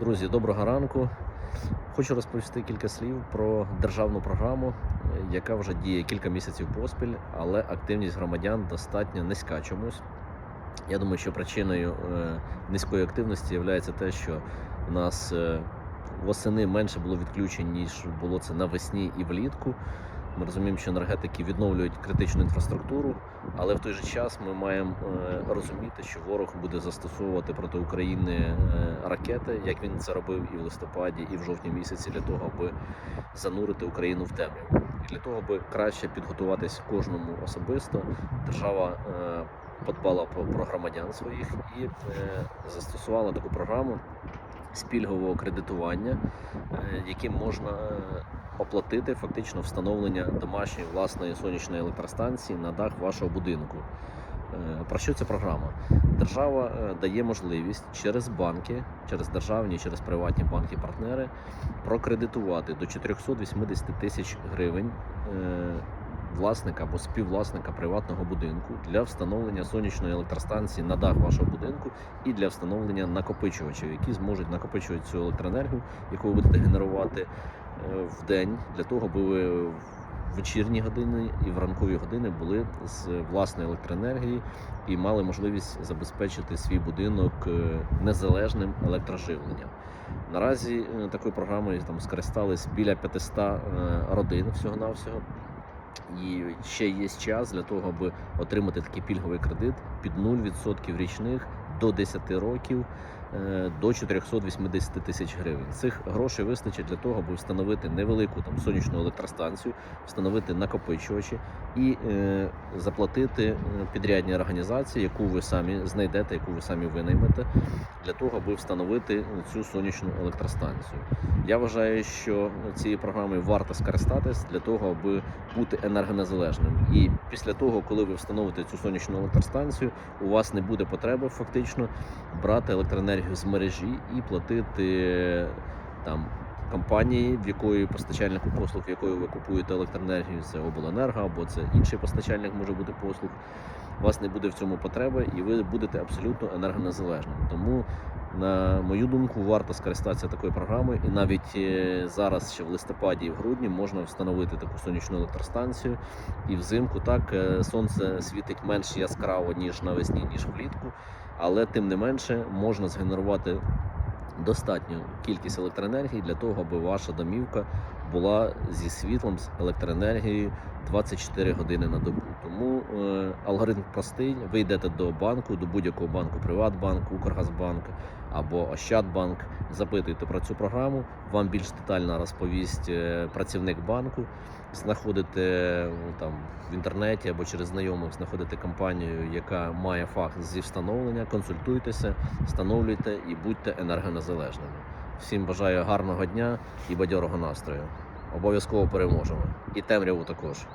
Друзі, доброго ранку. Хочу розповісти кілька слів про державну програму, яка вже діє кілька місяців поспіль, але активність громадян достатньо низька чомусь. Я думаю, що причиною е, низької активності є те, що у нас е, восени менше було відключень, ніж було це навесні і влітку. Ми розуміємо, що енергетики відновлюють критичну інфраструктуру, але в той же час ми маємо е, розуміти, що ворог буде застосовувати проти України е, ракети, як він це робив і в листопаді, і в жовтні місяці, для того, аби занурити Україну в темряву. І для того, аби краще підготуватись кожному особисто, держава е, подбала про, громадян своїх і застосувала таку програму спільгового кредитування, е, яким можна оплатити фактично встановлення домашньої власної сонячної електростанції на дах вашого будинку. Е, Про що ця програма? Держава е, дає можливість через банки, через державні, через приватні банки-партнери прокредитувати до 480 тисяч гривень е, власника або співвласника приватного будинку для встановлення сонячної електростанції на дах вашого будинку і для встановлення накопичувачів, які зможуть накопичувати цю електроенергію, яку ви будете генерувати в день для того, аби ви в вечірні години і в ранкові години були з власної електроенергії і мали можливість забезпечити свій будинок е, незалежним електроживленням. Наразі е, такою програмою там скористались біля 500 е, родин всього-навсього. І ще є час для того, аби отримати такий пільговий кредит під 0% річних до 10 років е, до 480 тисяч гривень. Цих грошей вистачить для того, аби встановити невелику там сонячну електростанцію, встановити накопичувачі і е, заплатити е, підрядній організації, яку ви самі знайдете, яку ви самі винаймете, для того, аби встановити цю сонячну електростанцію. Я вважаю, що цією програмою варто скористатись для того, аби бути енергонезалежним. І після того, коли ви встановите цю сонячну електростанцію, у вас не буде потреби фактично брати електроенергію з мережі і платити там. Компанії, в якої постачальнику послуг, в якої ви купуєте електроенергію, це обленерго або це інший постачальник може бути послуг. У вас не буде в цьому потреби, і ви будете абсолютно енергонезалежним. Тому, на мою думку, варто скористатися такою програмою, і навіть е, зараз, ще в листопаді і в грудні, можна встановити таку сонячну електростанцію. І взимку так е, сонце світить менш яскраво ніж навесні, ніж влітку, але тим не менше можна згенерувати достатню кількість електроенергії для того, аби ваша домівка була зі світлом, з електроенергією 24 години на добу. Тому е, алгоритм простий. Ви йдете до банку, до будь-якого банку, Приватбанк, Укргазбанк або Ощадбанк, запитуєте про цю програму. Вам більш детально розповість е, працівник банку. Знаходите ну, там в інтернеті або через знайомих знаходите компанію, яка має фах зі встановлення, консультуйтеся, встановлюйте і будьте енергонезалежними. Всім бажаю гарного дня і бадьорого настрою. Обов'язково переможемо. І темряву також.